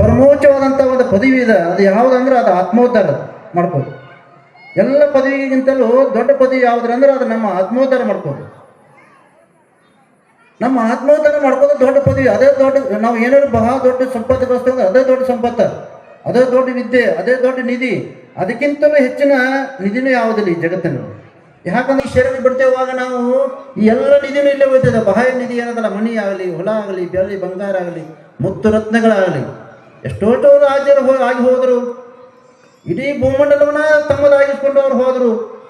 ಪರಮೋಚ್ಚವಾದಂಥ ಒಂದು ಪದವಿ ಇದೆ. ಅದು ಯಾವುದಂದ್ರೆ ಅದು ಆತ್ಮೋದ್ಧಾರ ಮಾಡ್ಬೋದು. ಎಲ್ಲ ಪದವಿಗಿಂತಲೂ ದೊಡ್ಡ ಪದವಿ ಯಾವುದಂದ್ರೆ ಅದು ನಮ್ಮ ಆತ್ಮೋದ್ಧಾರ ಮಾಡ್ಬೋದು. ನಮ್ಮ ಆತ್ಮೋದ್ಧಾರ ಮಾಡ್ಕೋದು ದೊಡ್ಡ ಪದವಿ. ಅದೇ ದೊಡ್ಡ, ನಾವು ಏನಾದ್ರು ಬಹಳ ದೊಡ್ಡ ಸಂಪತ್ತು ಗಳಿಸ್ತೇವೆ ಅದೇ ದೊಡ್ಡ ಸಂಪತ್ತು. ಅದೇ ದೊಡ್ಡ ವಿದ್ಯೆ, ಅದೇ ದೊಡ್ಡ ನಿಧಿ. ಅದಕ್ಕಿಂತಲೂ ಹೆಚ್ಚಿನ ನಿಧಿನೂ ಯಾವುದಿಲ್ಲ ಈ ಜಗತ್ತಿನಲ್ಲಿ ಯಾಕಂದ್ರೆ ಈ ಶರೀರ ಬಿಡ್ತೇವಾಗ ನಾವು ಈ ಎಲ್ಲ ನಿಧಿನೂ ಇಲ್ಲೇ ಹೋಗ್ತದೆ. ಬಾಹ್ಯ ನಿಧಿ ಏನದಲ್ಲ? ಮಣಿ ಆಗಲಿ, ಹೊಲ ಆಗಲಿ, ಬೆಳ್ಳಿ, ಬಂಗಾರ ಆಗಲಿ, ಮುತ್ತು ರತ್ನಗಳಾಗಲಿ. ಎಷ್ಟೋ ರಾಜ್ಯರು ಹೋ ಆಗಿ ಹೋದರು. ಇಡೀ ಭೂಮಂಡಲವನ್ನ ತಮ್ಮದಾಗಿಸ್ಕೊಂಡು ಅವ್ರು ಹೋದರು.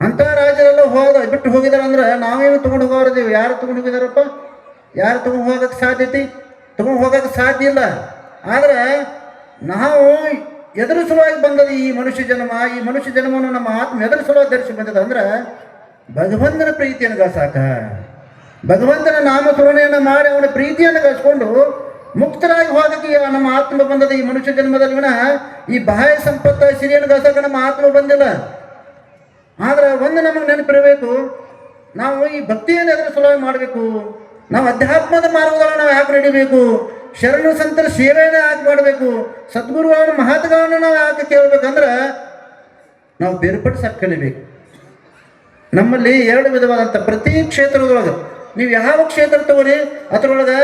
ಅಂತ ರಾಜ್ಯರೆಲ್ಲ ಹೋದ ಬಿಟ್ಟು ಹೋಗಿದಾರೆ ಅಂದ್ರೆ ನಾವೇನು ತೊಗೊಂಡು ಹೋಗಿದ್ದೀವಿ ಯಾರು ತಗೊಂಡು ಹೋಗಿದಾರಪ್ಪ ಯಾರು ತಗೊಂಡು ಹೋಗಕ್ಕೆ ಸಾಧ್ಯತೆ? ತಗೊಂಡು ಹೋಗಕ್ಕೆ ಸಾಧ್ಯ ಇಲ್ಲ. ಆದರೆ ನಾವು ಎದುರು ಸಲುವಾಗಿ ಬಂದದ ಈ ಮನುಷ್ಯ ಜನ್ಮ. ಈ ಮನುಷ್ಯ ಜನ್ಮವನ್ನು ನಮ್ಮ ಆತ್ಮ ಎದುರು ಸಲುವಾಗಿ ಧರಿಸಿ ಬಂದದ ಅಂದ್ರೆ ಭಗವಂತನ ಪ್ರೀತಿಯನ್ನು ಗಳಿಸಾಕ. ಭಗವಂತನ ನಾಮಸ್ಮರಣೆಯನ್ನು ಮಾಡಿ ಅವನ ಪ್ರೀತಿಯನ್ನು ಗಳಿಸ್ಕೊಂಡು ಮುಕ್ತರಾಗಿ ಹೋಗಕ್ಕೆ ನಮ್ಮ ಆತ್ಮ ಬಂದದ ಈ ಮನುಷ್ಯ ಜನ್ಮದಲ್ಲಿ ವಿನ ಈ ಬಾಹ್ಯ ಸಂಪತ್ತ ಸಿರಿಯನ್ನು ಗಸಕ ನಮ್ಮ ಆತ್ಮ ಬಂದಿಲ್ಲ. ಆದ್ರೆ ಒಂದು ನಮಗೆ ನೆನಪಿರಬೇಕು, ನಾವು ಈ ಭಕ್ತಿಯನ್ನು ಎದುರು ಸುಲಭ ಮಾಡಬೇಕು. ನಾವು ಅಧ್ಯಾತ್ಮದ ಮಾರ್ಗಗಳನ್ನು ನಾವು ಯಾಕೆ ನಡಿಬೇಕು. ಶರಣ ಸಂತರ ಸೇವೆಯನ್ನು ಯಾಕೆ ಮಾಡಬೇಕು. ಸದ್ಗುರುಗಳನ್ನು ಮಹತ್ವಗಳನ್ನು ನಾವು ಯಾಕೆ ಕೇಳಬೇಕಂದ್ರೆ ನಾವು ಬೇರ್ಪಡಿಸಕ್ಕೆ ಕಲಿಬೇಕು ನಮ್ಮಲ್ಲಿ ಎರಡು ವಿಧವಾದಂಥ ಪ್ರತಿ ಕ್ಷೇತ್ರದೊಳಗೆ. ನೀವು ಯಾವ ಕ್ಷೇತ್ರ ತಗೋರಿ ಅದರೊಳಗೆ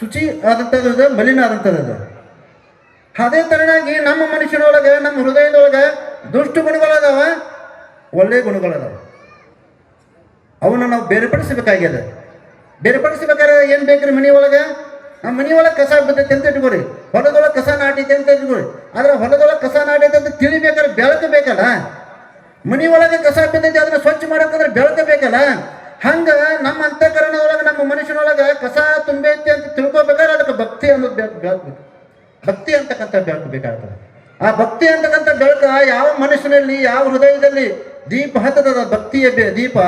ಶುಚಿ ಆದಂಥದ್ದು ಮಲಿನ ಆದಂಥದ್ದು. ಅದೇ ತರನಾಗಿ ನಮ್ಮ ಮನುಷ್ಯನೊಳಗೆ, ನಮ್ಮ ಹೃದಯದೊಳಗೆ ದುಷ್ಟ ಗುಣಗಳದಾವ ಒಳ್ಳೆಯ ಗುಣಗಳದಾವ. ಅವನ್ನ ನಾವು ಬೇರ್ಪಡಿಸಬೇಕಾಗ್ಯದ. ಬೇರ್ಪಡಿಸ್ಬೇಕಾದ್ರೆ ಏನು ಬೇಕ್ರಿ ಮನೆಯೊಳಗೆ ನಮ್ಮ ಮನೆಯೊಳಗೆ ಕಸ ಬಿದ್ದೈತೆ ಅಂತ ಇಟ್ಕೋರಿ. ಹೊಲದೊಳಗೆ ಕಸ ನಾಟೈತೆ ಅಂತ ಇಟ್ಕೋರಿ. ಆದ್ರೆ ಹೊಲದೊಳಗೆ ಕಸ ನಾಟೈತೆ ಅಂತ ತಿಳಿಬೇಕಾದ್ರೆ ಬೆಳಕು ಬೇಕಲ್ಲ ಮನೆಯೊಳಗೆ ಕಸ ಬಿದ್ದೈತೆ, ಅದನ್ನ ಸ್ವಚ್ಛ ಮಾಡಬೇಕಂದ್ರೆ ಬೆಳಕು ಬೇಕಲ್ಲ ಹಂಗ ನಮ್ಮ ಅಂತಃಕರಣದೊಳಗೆ ನಮ್ಮ ಮನುಷ್ಯನೊಳಗೆ ಕಸ ತುಂಬೈತಿ ಅಂತ ತಿಳ್ಕೊಬೇಕಾದ್ರೆ ಅದಕ್ಕೆ ಭಕ್ತಿ ಅನ್ನೋದು ಬೆಳಕು ಬೆಳಕು ಭಕ್ತಿ ಅಂತಕ್ಕಂಥ ಬೆಳಕು ಬೇಕಾಗ್ತದೆ. ಆ ಭಕ್ತಿ ಅಂತಕ್ಕಂಥ ಬೆಳಕ ಯಾವ ಮನುಷ್ಯನಲ್ಲಿ, ಯಾವ ಹೃದಯದಲ್ಲಿ ದೀಪ ಹತ್ತದ ಭಕ್ತಿಯ ದೀಪ,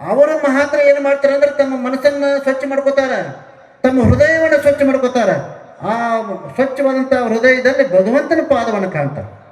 ಅವರು ಮಾತ್ರ ಏನು ಮಾಡ್ತಾರೆ ಅಂದ್ರೆ ತಮ್ಮ ಮನಸ್ಸನ್ನ ಸ್ವಚ್ಛ ಮಾಡ್ಕೋತಾರೆ. ತಮ್ಮ ಹೃದಯವನ್ನು ಸ್ವಚ್ಛ ಮಾಡ್ಕೋತಾರೆ. ಆ ಸ್ವಚ್ಛವಾದಂಥ ಹೃದಯದಲ್ಲಿ ಭಗವಂತನ ಪಾದವನ್ನು ಕಾಣ್ತಾರೆ.